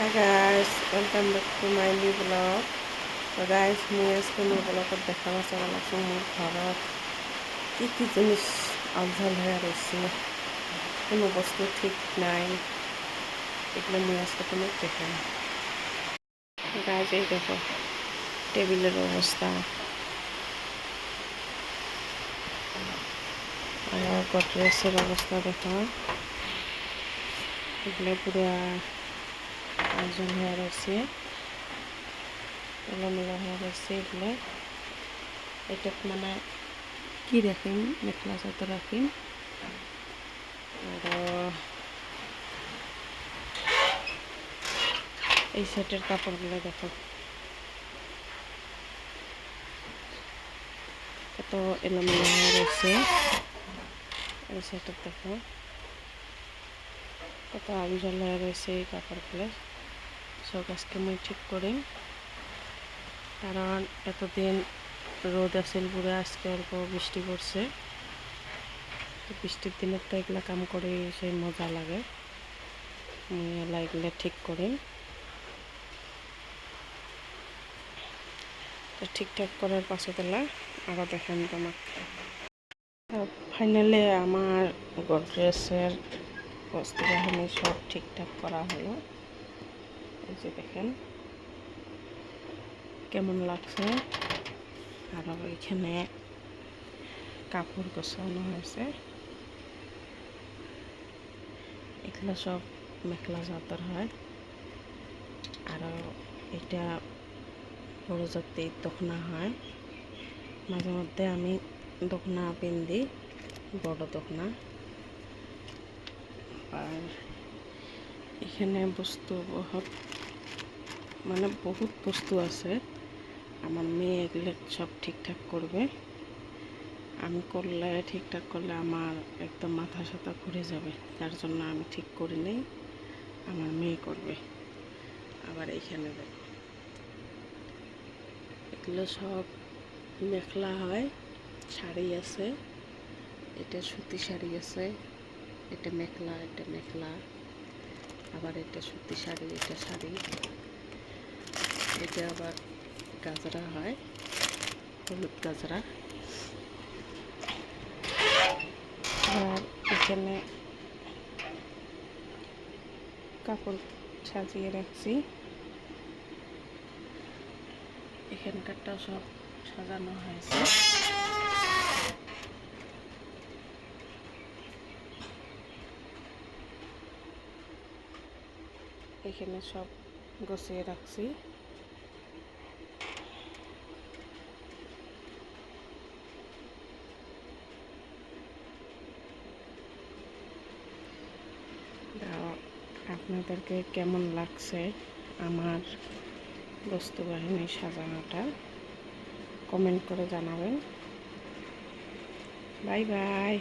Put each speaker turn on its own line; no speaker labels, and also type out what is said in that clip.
Hi guys, welcome back to my new vlog. তো guys মই আজকে মোৰ ব্লগত দেখা পাইছে লাগছে মোৰ ঘৰত কি কি জিনিস আলঝাল হয়ে রয়েছে কোনো বস্তু ঠিক নাই। এগুলো মই আজকে তোমাকে দেখাই গাইজ এই দেখো টেবিলের অবস্থা। আর গডরেজের অবস্থা দেখো। এগুলো পুরো আয়োজন হয়ে রয়েছে এলোমেলো হয়ে রয়েছে এগুলো। এটা মানে কি রাখিম? মেখলা চাদর রাখিম। আর, এই সেটের কাপড়গুলো দেখো। কত এলোমেলো হয়ে রয়েছে এই সেটের দেখো। কত আবিজল হয়ে রয়েছে এই কাপড়গুলো। সব আজকে মুই ঠিক করি। কারণ এতদিন রোদ আছিল পুরো, আজকে অল্প বৃষ্টি পড়ছে। বৃষ্টির দিনের তো এগুলা কাম করে সেই মজা লাগে। মুই এলা এগুলা ঠিক করি। তো ঠিকঠাক করার পাশে তেলা আরও দেখেন তোমাকে ফাইনালি আমার গডরেজের বস্তু বাহিনী সব ঠিকঠাক করা হলো। এই যে দেখেন, কেমন লাগছে? আরও এখানে কাপড় গোছানো হয়েছে। এগুলো সব মেখলা চাদর হয়। আরও এটা বড় জাতির দখনা হয়। মাঝে মধ্যে আমি দখনা পিন্দি, বড় দখনা আর এখানে বস্তু বহুত মানে বহুত বস্তু আছে। আমার মেয়ে এগুলো সব ঠিকঠাক করবে। আমি করলে, ঠিকঠাক করলে আমার একদম মাথা সাথা ঘুরে যাবে। যার জন্য আমি ঠিক করি নেই, আমার মেয়ে করবে। আবার এইখানে দেখো। এগুলো সব মেখলা হয়, শাড়ি আছে, এটা সুতি শাড়ি আছে, এটা মেখলা এটা মেখলা। আবার এটা সুতি শাড়ি, এটা শাড়ি। এটা আবার গাজরা হয়, হলুদ গাজরা। আর এখানে কাপড় সাজিয়ে রাখছি। এখানকারটাও সব সাজানো হয়েছে। এখানে সব গুছিয়ে রাখছি। আপনাদেরকে কেমন লাগছে আমার বস্তু বাহিনী সাজানোটা? কমেন্ট করে জানাবেন। Bye bye.